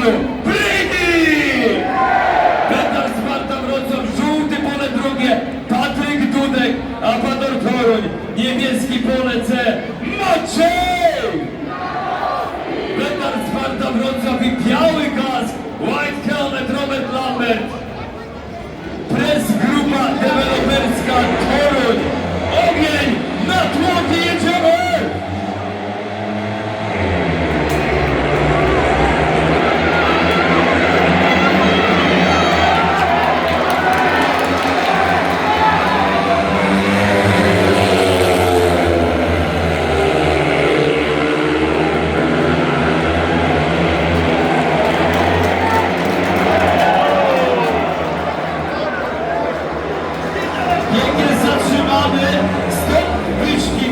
Wrocławiu, Brady! Petar Sparta Wrocław, żółty pole drugie, Patryk Dudek, Apador Toruń, niebieski pole C, Maciej! Petar Sparta Wrocław i biały kask, White Helmet Robert Lambert. Pięknie zatrzymany, stop wyścig.